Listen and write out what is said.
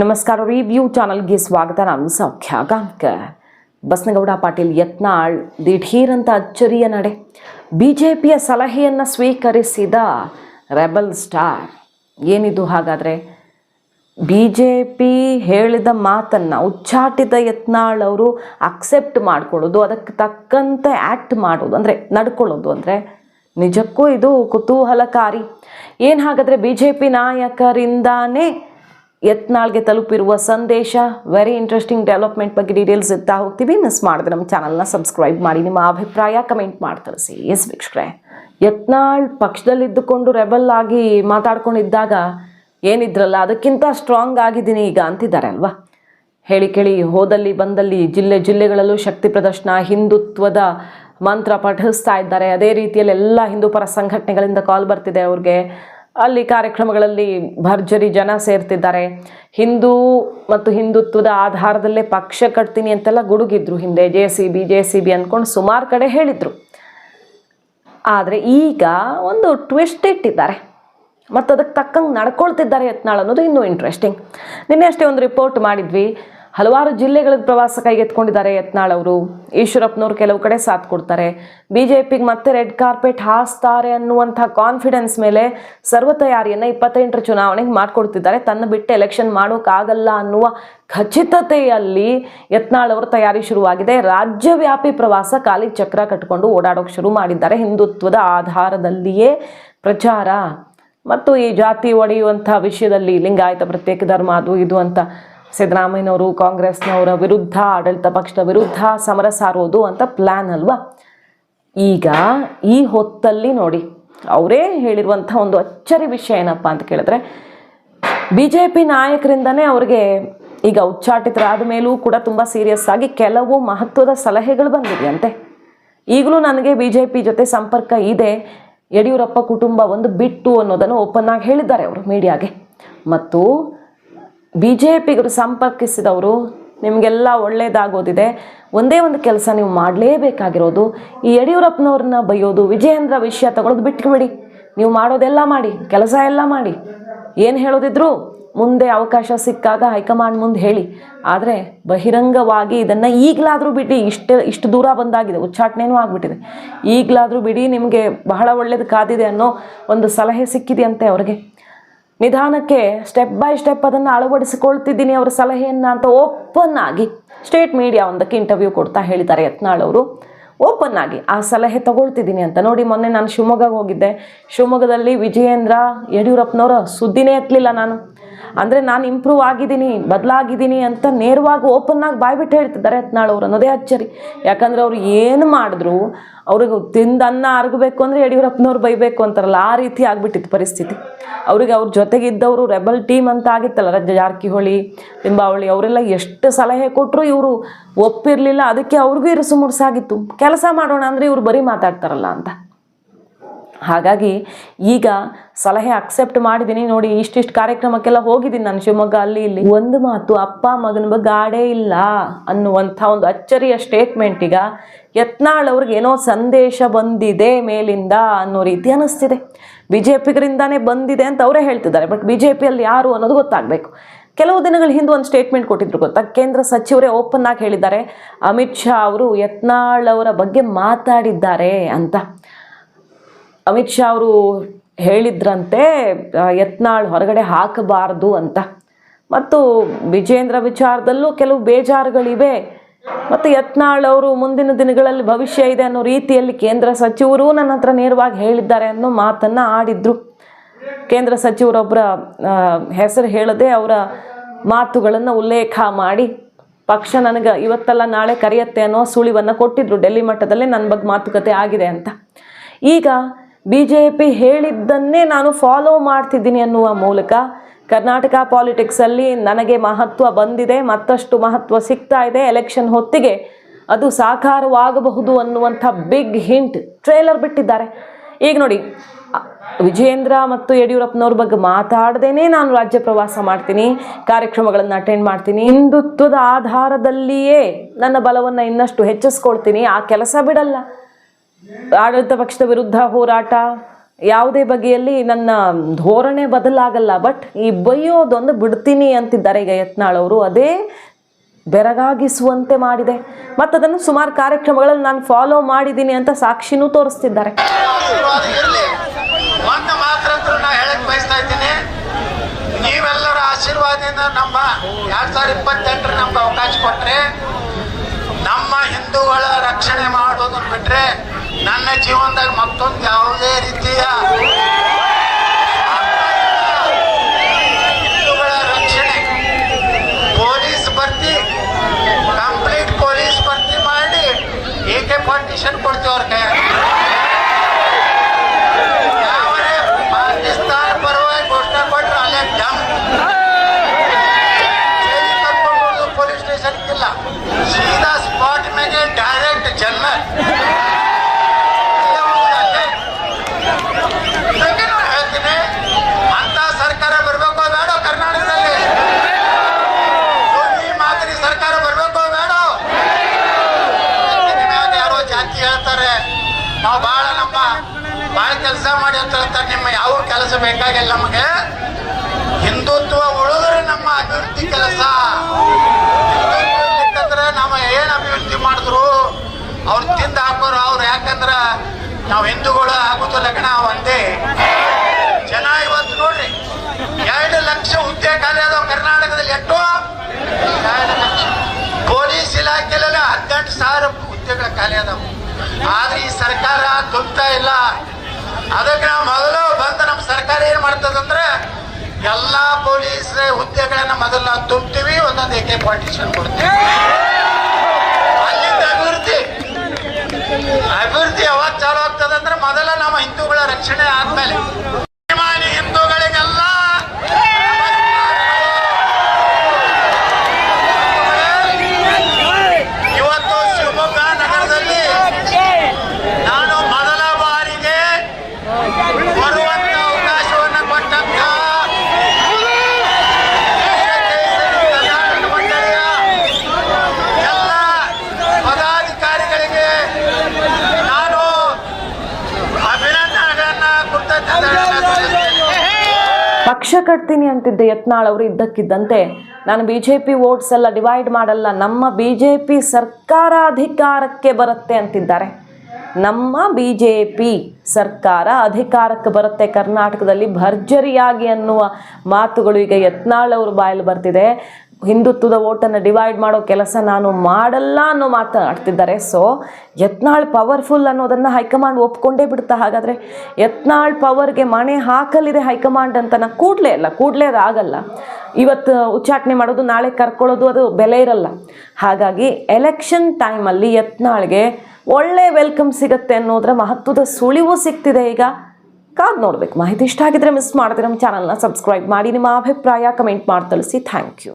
ನಮಸ್ಕಾರ ರಿವ್ಯೂ ಚಾನಲ್ಗೆ ಸ್ವಾಗತ. ನಾನು ಸೌಖ್ಯ ಗಾಂಕ ಬಸನಗೌಡ ಪಾಟೀಲ್ ಯತ್ನಾಳ್ ದಿಢೀರಂತ ಅಚ್ಚರಿಯ ನಡೆ. ಬಿ ಜೆ ಪಿಯ ಸಲಹೆಯನ್ನು ಸ್ವೀಕರಿಸಿದ ರೆಬಲ್ ಸ್ಟಾರ್. ಏನಿದು ಹಾಗಾದರೆ? ಬಿ ಜೆ ಪಿ ಹೇಳಿದ ಮಾತನ್ನು ಉಚ್ಚಾಟಿತ ಯತ್ನಾಳ್ ಅವರು ಅಕ್ಸೆಪ್ಟ್ ಮಾಡ್ಕೊಳ್ಳೋದು, ಅದಕ್ಕೆ ತಕ್ಕಂತೆ ಆ್ಯಕ್ಟ್ ಮಾಡೋದು, ಅಂದರೆ ನಡ್ಕೊಳ್ಳೋದು ಅಂದರೆ ನಿಜಕ್ಕೂ ಇದು ಕುತೂಹಲಕಾರಿ. ಏನು ಹಾಗಾದರೆ ಬಿ ಜೆ ಪಿ ನಾಯಕರಿಂದಾನೇ ಯತ್ನಾಳ್ಗೆ ತಲುಪಿರುವ ಸಂದೇಶ. ವೆರಿ ಇಂಟ್ರೆಸ್ಟಿಂಗ್ ಡೆವಲಪ್ಮೆಂಟ್ ಬಗ್ಗೆ ಡೀಟೇಲ್ಸ್ ಇರ್ತಾ ಹೋಗ್ತೀವಿ. ಮಿಸ್ ಮಾಡಿದ್ರೆ ನಮ್ಮ ಚಾನಲ್ನ ಸಬ್ಸ್ಕ್ರೈಬ್ ಮಾಡಿ, ನಿಮ್ಮ ಅಭಿಪ್ರಾಯ ಕಮೆಂಟ್ ಮಾಡಿ ತಿಳಿಸಿ. ಎಸ್ ವೀಕ್ಷಕರೇ, ಯತ್ನಾಳ್ ಪಕ್ಷದಲ್ಲಿದ್ದುಕೊಂಡು ರೆಬಲ್ ಆಗಿ ಮಾತಾಡ್ಕೊಂಡಿದ್ದಾಗ ಏನಿದ್ರಲ್ಲ, ಅದಕ್ಕಿಂತ ಸ್ಟ್ರಾಂಗ್ ಆಗಿದ್ದೀನಿ ಈಗ ಅಂತಿದ್ದಾರೆ ಅಲ್ವಾ? ಹೇಳಿ ಕೇಳಿ, ಹೋದಲ್ಲಿ ಬಂದಲ್ಲಿ ಜಿಲ್ಲೆ ಜಿಲ್ಲೆಗಳಲ್ಲೂ ಶಕ್ತಿ ಪ್ರದರ್ಶನ, ಹಿಂದುತ್ವದ ಮಂತ್ರ ಪಠಿಸ್ತಾ ಇದ್ದಾರೆ. ಅದೇ ರೀತಿಯಲ್ಲಿ ಎಲ್ಲ ಹಿಂದೂ ಪರ ಸಂಘಟನೆಗಳಿಂದ ಕಾಲ್ ಬರ್ತಿದೆ ಅವ್ರಿಗೆ. ಅಲ್ಲಿ ಕಾರ್ಯಕ್ರಮಗಳಲ್ಲಿ ಭರ್ಜರಿ ಜನ ಸೇರ್ತಿದ್ದಾರೆ. ಹಿಂದೂ ಮತ್ತು ಹಿಂದುತ್ವದ ಆಧಾರದಲ್ಲೇ ಪಕ್ಷ ಕಟ್ತೀನಿ ಅಂತೆಲ್ಲ ಗುಡುಗಿದ್ರು ಹಿಂದೆ. J C B, J C B ಅಂದ್ಕೊಂಡು ಸುಮಾರು ಕಡೆ ಹೇಳಿದರು. ಆದರೆ ಈಗ ಒಂದು ಟ್ವಿಸ್ಟ್ ಇಟ್ಟಿದ್ದಾರೆ. ಮತ್ತು ಅದಕ್ಕೆ ತಕ್ಕಂಗೆ ನಡ್ಕೊಳ್ತಿದ್ದಾರೆ ಯತ್ನಾಳ್ ಅನ್ನೋದು ಇನ್ನೂ ಇಂಟ್ರೆಸ್ಟಿಂಗ್ ನಿನ್ನೆ ಅಷ್ಟೇ ಒಂದು ರಿಪೋರ್ಟ್ ಮಾಡಿದ್ವಿ. ಹಲವಾರು ಜಿಲ್ಲೆಗಳ ಪ್ರವಾಸ ಕೈಗೆತ್ಕೊಂಡಿದ್ದಾರೆ ಯತ್ನಾಳ್ ಅವರು. ಈಶ್ವರಪ್ಪನವ್ರು ಕೆಲವು ಕಡೆ ಸಾಥ್ ಕೊಡ್ತಾರೆ. ಬಿ ಜೆ ಮತ್ತೆ ರೆಡ್ ಕಾರ್ಪೆಟ್ ಹಾಸ್ತಾರೆ ಅನ್ನುವಂಥ ಕಾನ್ಫಿಡೆನ್ಸ್ ಮೇಲೆ ಸರ್ವ ತಯಾರಿಯನ್ನು ಇಪ್ಪತ್ತೆಂಟರ ಚುನಾವಣೆಗೆ ಮಾಡಿಕೊಡ್ತಿದ್ದಾರೆ. ತನ್ನ ಬಿಟ್ಟು ಎಲೆಕ್ಷನ್ ಮಾಡೋಕ್ಕಾಗಲ್ಲ ಅನ್ನುವ ಖಚಿತತೆಯಲ್ಲಿ ಯತ್ನಾಳ್ ಅವರ ತಯಾರಿ ಶುರುವಾಗಿದೆ. ರಾಜ್ಯವ್ಯಾಪಿ ಪ್ರವಾಸ ಖಾಲಿ ಚಕ್ರ ಕಟ್ಟಿಕೊಂಡು ಓಡಾಡೋಕೆ ಶುರು ಮಾಡಿದ್ದಾರೆ. ಹಿಂದುತ್ವದ ಆಧಾರದಲ್ಲಿಯೇ ಪ್ರಚಾರ. ಮತ್ತು ಈ ಜಾತಿ ಒಡೆಯುವಂಥ ವಿಷಯದಲ್ಲಿ ಲಿಂಗಾಯತ ಪ್ರತ್ಯೇಕ ಧರ್ಮ ಅದು ಇದು ಅಂತ ಸಿದ್ದರಾಮಯ್ಯನವರು, ಕಾಂಗ್ರೆಸ್ನವರ ವಿರುದ್ಧ, ಆಡಳಿತ ಪಕ್ಷದ ವಿರುದ್ಧ ಸಮರ ಸಾರೋದು ಅಂತ ಪ್ಲ್ಯಾನ್ ಅಲ್ವಾ? ಈಗ ಈ ಹೊತ್ತಲ್ಲಿ ನೋಡಿ, ಅವರೇ ಹೇಳಿರುವಂಥ ಒಂದು ಅಚ್ಚರಿ ವಿಷಯ ಏನಪ್ಪ ಅಂತ ಕೇಳಿದ್ರೆ ಬಿ ಜೆ ಪಿ ನಾಯಕರಿಂದನೇ ಅವ್ರಿಗೆ ಈಗ ಉಚ್ಚಾಟಿತರಾದ ಮೇಲೂ ಕೂಡ ತುಂಬ ಸೀರಿಯಸ್ ಆಗಿ ಕೆಲವು ಮಹತ್ವದ ಸಲಹೆಗಳು ಬಂದಿದೆಯಂತೆ. ಈಗಲೂ ನನಗೆ ಬಿ ಜೆ ಪಿ ಜೊತೆ ಸಂಪರ್ಕ ಇದೆ, ಯಡಿಯೂರಪ್ಪ ಕುಟುಂಬ ಒಂದು ಬಿಟ್ಟು ಅನ್ನೋದನ್ನು ಓಪನ್ ಆಗಿ ಹೇಳಿದ್ದಾರೆ ಅವರು ಮೀಡಿಯಾಗೆ ಮತ್ತು ಬಿ ಜೆ ಪಿಗರು ಸಂಪರ್ಕಿಸಿದವರು ನಿಮಗೆಲ್ಲ ಒಳ್ಳೆಯದಾಗೋದಿದೆ ಒಂದೇ ಒಂದು ಕೆಲಸ ನೀವು ಮಾಡಲೇಬೇಕಾಗಿರೋದು, ಈ ಯಡಿಯೂರಪ್ಪನವ್ರನ್ನ ಬೈಯೋದು, ವಿಜಯೇಂದ್ರ ವಿಷಯ ತಗೊಳೋದು ಬಿಟ್ಬಿಡಿ. ನೀವು ಮಾಡೋದೆಲ್ಲ ಮಾಡಿ, ಕೆಲಸ ಎಲ್ಲ ಮಾಡಿ. ಏನು ಹೇಳೋದಿದ್ರು ಮುಂದೆ ಅವಕಾಶ ಸಿಕ್ಕಾಗ ಹೈಕಮಾಂಡ್ ಮುಂದೆ ಹೇಳಿ. ಆದರೆ ಬಹಿರಂಗವಾಗಿ ಇದನ್ನು ಈಗಲಾದರೂ ಬಿಡಿ, ಇಷ್ಟು ಇಷ್ಟು ದೂರ ಬಂದಾಗಿದೆ ಉಚ್ಚಾಟನೆಯೂ ಆಗಿಬಿಟ್ಟಿದೆ. ಈಗಲಾದರೂ ಬಿಡಿ ನಿಮಗೆ ಬಹಳ ಒಳ್ಳೇದು ಕಾದಿದೆ ಅನ್ನೋ ಒಂದು ಸಲಹೆ ಸಿಕ್ಕಿದೆಯಂತೆ ಅವ್ರಿಗೆ. ನಿಧಾನಕ್ಕೆ ಸ್ಟೆಪ್ ಬೈ ಸ್ಟೆಪ್ ಅದನ್ನು ಅಳವಡಿಸಿಕೊಳ್ತಿದ್ದೀನಿ ಅವರ ಸಲಹೆಯನ್ನು ಅಂತ ಓಪನ್ ಆಗಿ ಸ್ಟೇಟ್ ಮೀಡಿಯಾ ಒಂದಕ್ಕೆ ಇಂಟರ್ವ್ಯೂ ಕೊಡ್ತಾ ಹೇಳಿದ್ದಾರೆ ಯತ್ನಾಳ್ ಅವರು. ಓಪನ್ ಆಗಿ ಆ ಸಲಹೆ ತಗೊಳ್ತಿದ್ದೀನಿ ಅಂತ ನೋಡಿ ಮೊನ್ನೆ ನಾನು ಶಿವಮೊಗ್ಗಗೆ ಹೋಗಿದ್ದೆ. ಶಿವಮೊಗ್ಗದಲ್ಲಿ ವಿಜಯೇಂದ್ರ ಯಡಿಯೂರಪ್ಪನವರ ಸುದ್ದಿನೇ ಎತ್ತಲಿಲ್ಲ ನಾನು. ಅಂದರೆ ನಾನು ಇಂಪ್ರೂವ್ ಆಗಿದ್ದೀನಿ, ಬದಲಾಗಿದ್ದೀನಿ ಅಂತ ನೇರವಾಗಿ ಓಪನ್ ಆಗಿ ಬಾಯ್ಬಿಟ್ಟು ಹೇಳ್ತಿದ್ದಾರೆ ಯತ್ನಾಳ್ ಅವರು ಅನ್ನೋದೇ ಅಚ್ಚರಿ. ಯಾಕಂದರೆ ಅವ್ರು ಏನು ಮಾಡಿದ್ರು, ಅವ್ರಿಗೆ ತಿಂದ ಅನ್ನ ಅರಗಬೇಕು ಅಂದರೆ ಯಡಿಯೂರಪ್ಪನವ್ರು ಬೈಬೇಕು ಅಂತಾರಲ್ಲ, ಆ ರೀತಿ ಆಗಿಬಿಟ್ಟಿತ್ತು ಪರಿಸ್ಥಿತಿ. ಅವ್ರಿಗೆ ಅವ್ರ ಜೊತೆಗಿದ್ದವರು ರೆಬಲ್ ಟೀಮ್ ಅಂತ ಆಗಿತ್ತಲ್ಲ, ರಜ ಜಾರಕಿಹೊಳಿ ಲಿಂಬಾವಳಿ ಅವರೆಲ್ಲ ಎಷ್ಟು ಸಲಹೆ ಕೊಟ್ಟರು ಇವರು ಒಪ್ಪಿರಲಿಲ್ಲ, ಅದಕ್ಕೆ ಅವ್ರಿಗೂ ಇರುಸು ಮುರುಸಾಗಿತ್ತು. ಕೆಲಸ ಮಾಡೋಣ ಅಂದರೆ ಇವ್ರು ಬರೀ ಮಾತಾಡ್ತಾರಲ್ಲ ಅಂತ. ಹಾಗಾಗಿ ಈಗ ಸಲಹೆ ಅಕ್ಸೆಪ್ಟ್ ಮಾಡಿದ್ದೀನಿ ನೋಡಿ ಇಷ್ಟಿಷ್ಟು ಕಾರ್ಯಕ್ರಮಕ್ಕೆಲ್ಲ ಹೋಗಿದ್ದೀನಿ ನಾನು ಶಿವಮೊಗ್ಗ ಅಲ್ಲಿ ಇಲ್ಲಿ. ಒಂದು ಮಾತು ಅಪ್ಪ ಮಗನ ಬಗ್ಗೆ ಆಡೇ ಇಲ್ಲ ಅನ್ನುವಂಥ ಒಂದು ಅಚ್ಚರಿಯ ಸ್ಟೇಟ್ಮೆಂಟ್ ಈಗ ಯತ್ನಾಳ್ ಅವ್ರಿಗೆ ಏನೋ ಸಂದೇಶ ಬಂದಿದೆ ಮೇಲಿಂದ ಅನ್ನೋ ರೀತಿ ಅನ್ನಿಸ್ತಿದೆ. ಬಿ ಜೆ ಪಿಗರಿಂದಾನೇ ಬಂದಿದೆ ಅಂತ ಅವರೇ ಹೇಳ್ತಿದ್ದಾರೆ ಬಟ್ ಬಿ ಜೆ ಪಿಯಲ್ಲಿ ಯಾರು ಅನ್ನೋದು ಗೊತ್ತಾಗಬೇಕು. ಕೆಲವು ದಿನಗಳ ಹಿಂದೆ ಒಂದು ಸ್ಟೇಟ್ಮೆಂಟ್ ಕೊಟ್ಟಿದ್ರು ಗೊತ್ತಾ? ಕೇಂದ್ರ ಸಚಿವರೇ ಓಪನ್ ಆಗಿ ಹೇಳಿದ್ದಾರೆ, ಅಮಿತ್ ಶಾ ಅವರು ಯತ್ನಾಳ್ ಅವರ ಬಗ್ಗೆ ಮಾತಾಡಿದ್ದಾರೆ ಅಂತ. ಅಮಿತ್ ಶಾ ಅವರು ಹೇಳಿದ್ರಂತೆ ಯತ್ನಾಳ್ ಹೊರಗಡೆ ಹಾಕಬಾರ್ದು ಅಂತ. ಮತ್ತು ವಿಜೇಂದ್ರ ವಿಚಾರದಲ್ಲೂ ಕೆಲವು ಬೇಜಾರುಗಳಿವೆ. ಮತ್ತು ಯತ್ನಾಳ್ ಅವರು ಮುಂದಿನ ದಿನಗಳಲ್ಲಿ ಭವಿಷ್ಯ ಇದೆ ಅನ್ನೋ ರೀತಿಯಲ್ಲಿ ಕೇಂದ್ರ ಸಚಿವರು ನನ್ನ ಹತ್ರ ನೇರವಾಗಿ ಹೇಳಿದ್ದಾರೆ ಅನ್ನೋ ಮಾತನ್ನು ಆಡಿದ್ರು. ಕೇಂದ್ರ ಸಚಿವರೊಬ್ಬರ ಹೆಸರು ಹೇಳದೆ ಅವರ ಮಾತುಗಳನ್ನು ಉಲ್ಲೇಖ ಮಾಡಿ, ಪಕ್ಷ ನನಗೆ ಇವತ್ತಲ್ಲ ನಾಳೆ ಕರೆಯತ್ತೆ ಅನ್ನೋ ಸುಳಿವನ್ನು ಕೊಟ್ಟಿದ್ರು. ಡೆಲ್ಲಿ ಮಟ್ಟದಲ್ಲೇ ನನ್ನ ಬಗ್ಗೆ ಮಾತುಕತೆ ಆಗಿದೆ ಅಂತ. ಈಗ ಬಿ ಜೆ ಪಿ ಹೇಳಿದ್ದನ್ನೇ ನಾನು ಫಾಲೋ ಮಾಡ್ತಿದ್ದೀನಿ ಅನ್ನುವ ಮೂಲಕ ಕರ್ನಾಟಕ ಪಾಲಿಟಿಕ್ಸಲ್ಲಿ ನನಗೆ ಮಹತ್ವ ಬಂದಿದೆ, ಮತ್ತಷ್ಟು ಮಹತ್ವ ಸಿಗ್ತಾ ಇದೆ. ಎಲೆಕ್ಷನ್ ಹೊತ್ತಿಗೆ ಅದು ಸಾಕಾರವಾಗಬಹುದು ಅನ್ನುವಂಥ ಬಿಗ್ ಹಿಂಟ್ ಟ್ರೇಲರ್ ಬಿಟ್ಟಿದ್ದಾರೆ. ಈಗ ನೋಡಿ ವಿಜೇಂದ್ರ ಮತ್ತು ಯಡಿಯೂರಪ್ಪನವ್ರ ಬಗ್ಗೆ ಮಾತಾಡದೇನೆ ನಾನು ರಾಜ್ಯ ಪ್ರವಾಸ ಮಾಡ್ತೀನಿ, ಕಾರ್ಯಕ್ರಮಗಳನ್ನು ಅಟೆಂಡ್ ಮಾಡ್ತೀನಿ. ಹಿಂದುತ್ವದ ಆಧಾರದಲ್ಲಿಯೇ ನನ್ನ ಬಲವನ್ನು ಇನ್ನಷ್ಟು ಹೆಚ್ಚಿಸ್ಕೊಳ್ತೀನಿ. ಆ ಕೆಲಸ ಬಿಡಲ್ಲ. ಆಡಳಿತ ಪಕ್ಷದ ವಿರುದ್ಧ ಹೋರಾಟ ಯಾವುದೇ ಬಗೆಯಲ್ಲಿ ನನ್ನ ಧೋರಣೆ ಬದಲಾಗಲ್ಲ, ಬಟ್ ಈ ಬೈಯೋದೊಂದು ಬಿಡ್ತೀನಿ ಅಂತಿದ್ದಾರೆ ಈಗ ಯತ್ನಾಳ್ ಅವರು. ಅದೇ ಬೆರಗಾಗಿಸುವಂತೆ ಮಾಡಿದೆ. ಮತ್ತು ಅದನ್ನು ಸುಮಾರು ಕಾರ್ಯಕ್ರಮಗಳಲ್ಲಿ ನಾನು ಫಾಲೋ ಮಾಡಿದ್ದೀನಿ ಅಂತ ಸಾಕ್ಷಿನೂ ತೋರಿಸ್ತಿದ್ದಾರೆ. ನೀವೆಲ್ಲರ ಆಶೀರ್ವಾದದಿಂದ ನಮ್ಮ ಎರಡ್ ಸಾವಿರದ ಇಪ್ಪತ್ತೆಂಟರ ಅವಕಾಶ ನಮ್ಮ ಹಿಂದೂಗಳ ರಕ್ಷಣೆ ಮಾಡೋದನ್ನ ಬಿಟ್ರೆ ನನ್ನ ಜೀವನದಾಗ ಮತ್ತೊಂದು ಯಾವುದೇ ರೀತಿಯ ಹಿಂದೂಗಳ ರಕ್ಷಣೆ. ಪೊಲೀಸ್ ಭರ್ತಿ, ಕಂಪ್ಲೀಟ್ ಪೊಲೀಸ್ ಭರ್ತಿ ಮಾಡಿ ಎ ಕೆ ಪಾರ್ಟಿಷನ್ ಕೊಡ್ತೀವಿ ಅವ್ರ ಕೈ ಯಾವನೇ ಪಾಕಿಸ್ತಾನ ಪರವಾಗಿ ಘೋಷಣೆ ಕೊಟ್ಟರೆ ಅಲ್ಲೇ ಡಮ್ ಜೈಲಿಗೆ ಕರ್ಕೊಂಡು ಹೋಗೋದು ಪೊಲೀಸ್ ಸ್ಟೇಷನ್ ಇಲ್ಲ ಸೀದಾ ಸ್ಪಾಟ್ ಮೇಲೆ ಡೈರೆಕ್ಟ್ ಜನ್ನ ಇದಕ್ಕೆ ನಾನು ಹೇಳ್ತೀನಿ ಅಂತ ಸರ್ಕಾರ ಬರಬೇಕು ಬೇಡ ಕರ್ನಾಟಕದಲ್ಲಿ ಈ ಮಾದರಿ ಸರ್ಕಾರ ಬರಬೇಕು ಬೇಡ ನಿಮ್ಯಾಗ ಯಾರೋ ಜಾತಿ ಹೇಳ್ತಾರೆ ನಾವು ಬಹಳ ನಮ್ಮ ಬಹಳ ಕೆಲಸ ಮಾಡಿ ಅಂತ ಹೇಳ್ತಾರೆ. ನಿಮ್ಮ ಯಾವ ಕೆಲಸ ಬೇಕಾಗಿಲ್ಲ ನಮಗೆ? ಹಿಂದುತ್ವ ಉಳಿದ್ರೆ ನಮ್ಮ ಅಭಿವೃದ್ಧಿ ಕೆಲಸ. ಹಿಂದುತ್ವ ನಮ್ಮ ಏನ್ ಅಭಿವೃದ್ಧಿ ಮಾಡಿದ್ರು ಅವ್ರು ತಿಂದು ಹಾಕೋರು ಅವ್ರು. ಯಾಕಂದ್ರೆ ನಾವು ಹಿಂದೂಗಳು ಆಗುತ್ತೋ ಲಗ್ನ ಒಂದೇ. ಜನ ಇವತ್ತು ನೋಡ್ರಿ, ಎರಡು ಲಕ್ಷ ಹುದ್ದೆ ಖಾಲಿ ಅದಾವ ಕರ್ನಾಟಕದಲ್ಲಿ. ಎಷ್ಟು? ಎರಡು ಲಕ್ಷ. ಪೊಲೀಸ್ ಇಲಾಖೆಲ್ಲ ಹದಿನೆಂಟು ಸಾವಿರ ಹುದ್ದೆಗಳ ಖಾಲಿ ಅದಾವ ಆದ್ರೆ ಈ ಸರ್ಕಾರ ತುಂಬ ಇಲ್ಲ. ಅದಕ್ಕೆ ನಾವು ಮೊದಲು ಬಂದ ನಮ್ಮ ಸರ್ಕಾರ ಏನು ಮಾಡ್ತದಂದ್ರೆ ಎಲ್ಲಾ ಪೊಲೀಸ್ ಹುದ್ದೆಗಳನ್ನ ಮೊದಲು ನಾವು ತುಂಬ್ತೀವಿ, ಒಂದೊಂದು ಎಕೆ ಪಾರ್ಟಿಷನ್ ಕೊಡ್ತೀವಿ. ಅಲ್ಲಿಂದ ಅಭಿವೃದ್ಧಿ. ಅಭಿವೃದ್ಧಿ ಯಾವಾಗ ಚಾಲು ಆಗ್ತದಂದ್ರೆ ಮೊದಲ ನಮ್ಮ ಹಿಂದೂಗಳ ರಕ್ಷಣೆ ಆದ್ಮೇಲೆ. ಪಕ್ಷ ಕಟ್ತೀನಿ ಅಂತಿದ್ದ ಯತ್ನಾಳ್ ಅವರು ಇದ್ದಕ್ಕಿದ್ದಂತೆ, ನಾನು ಬಿ ಜೆ ಪಿ ವೋಟ್ಸ್ ಎಲ್ಲ ಡಿವೈಡ್ ಮಾಡಲ್ಲ, ನಮ್ಮ ಬಿ ಜೆ ಪಿ ಸರ್ಕಾರ ಅಧಿಕಾರಕ್ಕೆ ಬರುತ್ತೆ ಅಂತಿದ್ದಾರೆ. ನಮ್ಮ ಬಿ ಜೆ ಪಿ ಸರ್ಕಾರ ಅಧಿಕಾರಕ್ಕೆ ಬರುತ್ತೆ, ಕರ್ನಾಟಕದಲ್ಲಿ ಭರ್ಜರಿಯಾಗಿ ಅನ್ನುವ ಮಾತುಗಳು ಈಗ ಯತ್ನಾಳ್ ಅವರು ಬಾಯಲ್ಲಿ ಬರ್ತಿದೆ. ಹಿಂದುತ್ವದ ಓಟನ್ನು ಡಿವೈಡ್ ಮಾಡೋ ಕೆಲಸ ನಾನು ಮಾಡಲ್ಲ ಅನ್ನೋ ಮಾತಾಡ್ತಿದ್ದಾರೆ ಸೊ ಯತ್ನಾಳ್ ಪವರ್ಫುಲ್ ಅನ್ನೋದನ್ನು ಹೈಕಮಾಂಡ್ ಒಪ್ಕೊಂಡೇ ಬಿಡ್ತಾ ಹಾಗಾದರೆ ಯತ್ನಾಳ್ ಪವರ್ಗೆ ಮಣೆ ಹಾಕಲಿದೆ ಹೈಕಮಾಂಡ್ ಅಂತ ನಾನು ಕೂಡಲೇ ಅಲ್ಲ, ಕೂಡಲೇ ಅದು ಆಗಲ್ಲ. ಇವತ್ತು ಉಚ್ಚಾಟನೆ ಮಾಡೋದು, ನಾಳೆ ಕರ್ಕೊಳ್ಳೋದು ಅದು ಬೆಲೆ ಇರಲ್ಲ. ಹಾಗಾಗಿ ಎಲೆಕ್ಷನ್ ಟೈಮಲ್ಲಿ ಯತ್ನಾಳ್ಗೆ ಒಳ್ಳೆ ವೆಲ್ಕಮ್ ಸಿಗುತ್ತೆ ಅನ್ನೋದ್ರ ಮಹತ್ವದ ಸುಳಿವು ಸಿಗ್ತಿದೆ ಈಗ. ಕಾದು ನೋಡ್ಬೇಕು. ಮಾಹಿತಿ ಇಷ್ಟ ಆಗಿದ್ರೆ ಮಿಸ್ ಮಾಡಿದ್ರೆ ನಮ್ಮ ಚಾನಲ್ನ ಸಬ್ಸ್ಕ್ರೈಬ್ ಮಾಡಿ. ನಿಮ್ಮ ಅಭಿಪ್ರಾಯ ಕಮೆಂಟ್ ಮಾಡಿ, ತಿಳಿಸಿ. Thank you